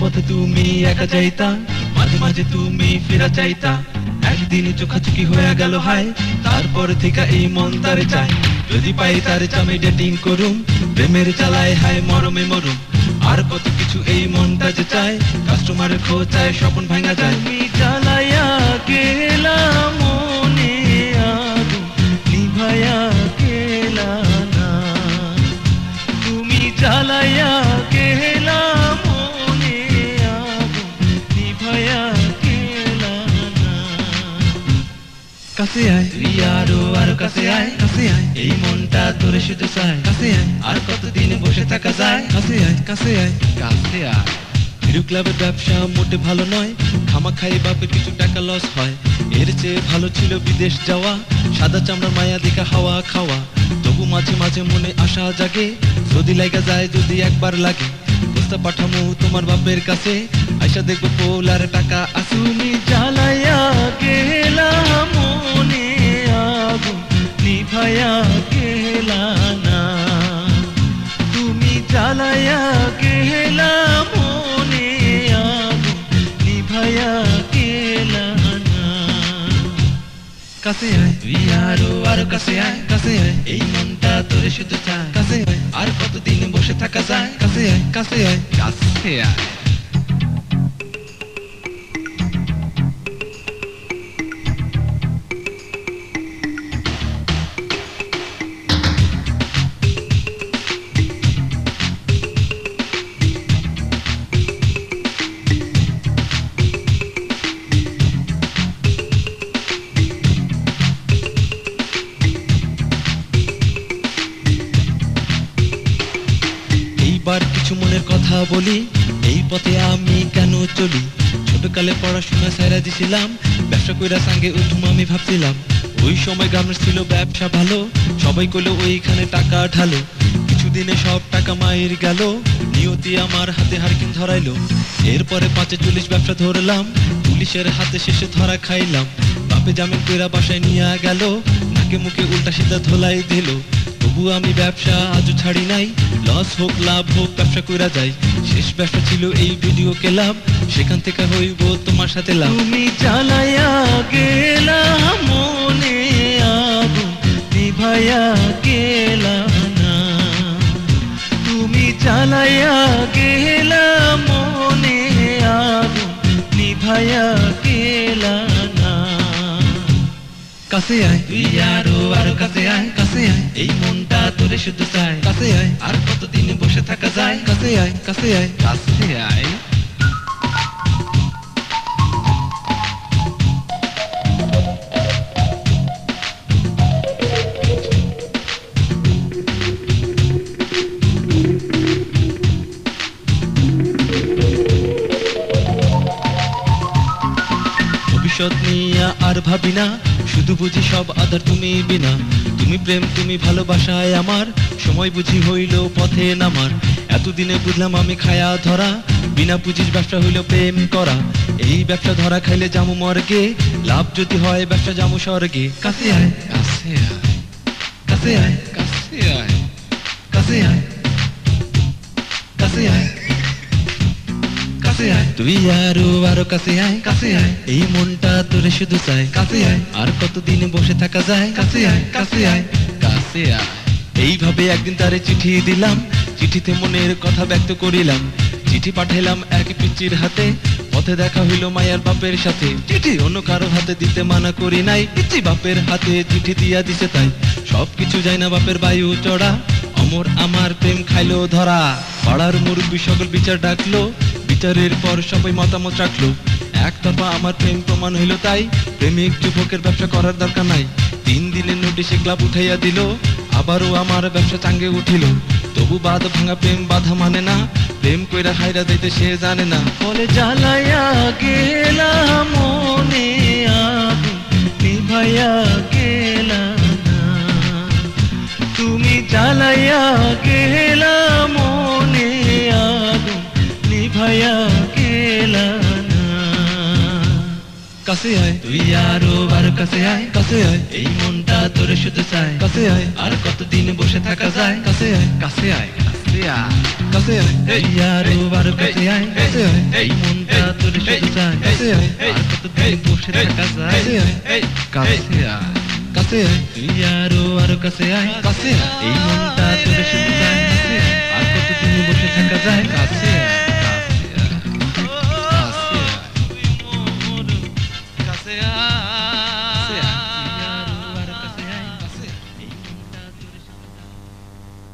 পথে তুমি একা যাইতা, মাঝে মাঝে তুমি ফেরা চাইতা। একদিন চোখাচুকি হয়ে গেল, হায়, তারপর থেকে এই মন তারে চায়। যদি পাই তার চামে ডেটিং করুম, প্রেমের চালায়, হায়, মরমে মরুম। আর কত কিছু এই মনটা যে চায় কাস্টমারের খোঁচায়, স্বপন ভাঙা যায়। কাছে আয়। তুই আরও আরও কাছে আয়। কাছে আয়। এই মনটা তোরে শুধু চায়। কাছে আয়। আর কতদিন বসে থাকা যায়? কাছে আয় কাছে আয়। কাছে আয়। হিরো ক্লাবের ব্যবসা মোটে ভালো নয়। খামা খাই বাপের কিছু টাকা লস হয়। এর চেয়ে ভালো ছিল বিদেশ যাওয়া। সাদা চামড়ার মায়া দেখা হাওয়া খাওয়া। তবু মাঝে মাঝে মনে আশা জাগে। যদি লাগা যায় যদি একবার লাগে। প্রস্তাব পাঠামো তোমার বাপের কাছে। আইসা দেখব পোলার টাকা। আসুনি জ্বালাইয়া গেলা আগুন নিভায়া গেলা না? তুমি জ্বালাইয়া গেলা মনে নিভায়া গেলা না। কাছে আয়। তুই আরও আরও কাছে আয়। কাছে আয়। এই মনটা তোরে শুধু চায়। কাছে আয়। আর কতদিন বসে থাকা যায়? কাছে আয়। কাছে আয়। কাছে আয়। কিছু মনের কথা বলি। এই পথে আমি কেন চলি? ছোটকালে পড়াশোনা সাইরা দিছিলাম। ব্যবসা কইরা সঙ্গে উঠুম আমি ভাবছিলাম। ওই সময় গার্মেন্টস ছিল ব্যবসা ভালো। সবাই কইলো ওইখানে টাকা ঢালো। কিছুদিনে সব টাকা মায়ের গেল। নিয়তি আমার হাতে হারকিন ধরাইলো। এরপরে পাঁচে চল্লিশ ব্যবসা ধরলাম। পুলিশের হাতে শেষে ধরা খাইলাম। বাপে জামিন কইরা বাসায় নিয়ে গেল। নাকে মুখে উল্টা সিধা ধোলাই দিল। তবু আমি ব্যবসা আজও ছাড়ি নাই। লস হোক, লাভ হোক, ব্যবসা কইরা যাই। শেষ ব্যবসা ছিল এই ভিডিও ক্লাব সেখান থেকে হইব তোমার সাথে লাভ। তুমি চালাইয়া গেলা মনে আগুন নিভাইয়া গেলা না। তুমি চালাইয়া গেলা মনে আগুন নিভাইয়া গেলা কাছে আয় তুই আরও আরও কাছে আয় কাছে আয় এই মনটা তোরে শুধু চায়। কাছে আয় আর কতদিন বসে থাকা যায়। কাছে আয় কাছে আয় কাছে আয় ভবিষ্যৎ নিয়ে আর ভাবি না। শুধু বুঝি সব আদার তুমি বিনা। তুমি প্রেম, তুমি ভালোবাসায় আমার। সময় বুঝি হইল পথে নামার। এতদিনে বুঝলাম আমি খায়া ধরা। বিনা পুঁজির ব্যবসা হইল প্রেম করা। এই ব্যবসা ধরা খাইলে জামু মর্গে। লাভ যদি হয় ব্যবসা জামু স্বর্গে। কাছে আয় কাছে আয় কাছে আয় কাছে আয় কাছে আয় কাছে আয়। কাছে আয়। তুই আরও আরও কাছে আয়। কাছে আয়। এই মনটা তোরে শুধু চায়। কাছে আয়। আর কতদিন বসে থাকা যায়? কাছে আয়। কাছে আয়। কাছে আয়। এইভাবে একদিন তারে চিঠি দিলাম। চিঠিতে মনের কথা ব্যক্ত করিলাম। চিঠি পাঠাইলাম এক পিচির হাতে। পথে দেখা হইল মায়ার বাপের সাথে। চিঠি অন্য কারও হাতে দিতে মানা করি নাই। পিচি বাপের হাতে চিঠি দিয়া দিছে তাই। সবকিছু যায় না বাপের বায়ু চড়া। অমর আমার প্রেম খাইলো ধরা। পাড়ার মুরব্বী সকল বিচার ডাকলো। বিচারের পর সবাই মতামত রাখল। একতরফা আমার প্রেম প্রমাণ হইল তাই প্রেমিক যুবকের ব্যবসা করার দরকার নাই। তিন দিনের নোটিশে ক্লাব উঠাইয়া দিল, আবারও আমার ব্যবসা চাঙ্গে উঠিল। তবু বাদ ভাঙা প্রেম বাধা মানে না, প্রেম কইরা হাইরা দিতে সে জানে না। ফলে জ্বালাইয়া গেলা মনে আগুন নিভাইয়া গেলা তুমি জ্বালাইয়া গেলা নিভাইয়া গেলা কাছে আয় তুই আরও আর কাছে আয় কাছে আয় এই মনটা তোরে শুধু চায় কাছে আয় আর কতদিন বসে থাকা যায় কাছে আয় কাছে আয় কাছে কাছে আয় কাছে আয় এই আরও আরও কাছে আয় কাছে আয় এই মনটা তোর শুধু চায় কাছে আয় আর কতদিন বসে থাকা যায় কাছে আয় কাছে আয় কাছে আয় তুই আরও আরও কাছে আয় কাছে আয় এই মনটা তোর শুধু চায় আর কতদিন বসে থাকা যায় কাছে আয় কাছে আয় কাছে আয় কাছে আয়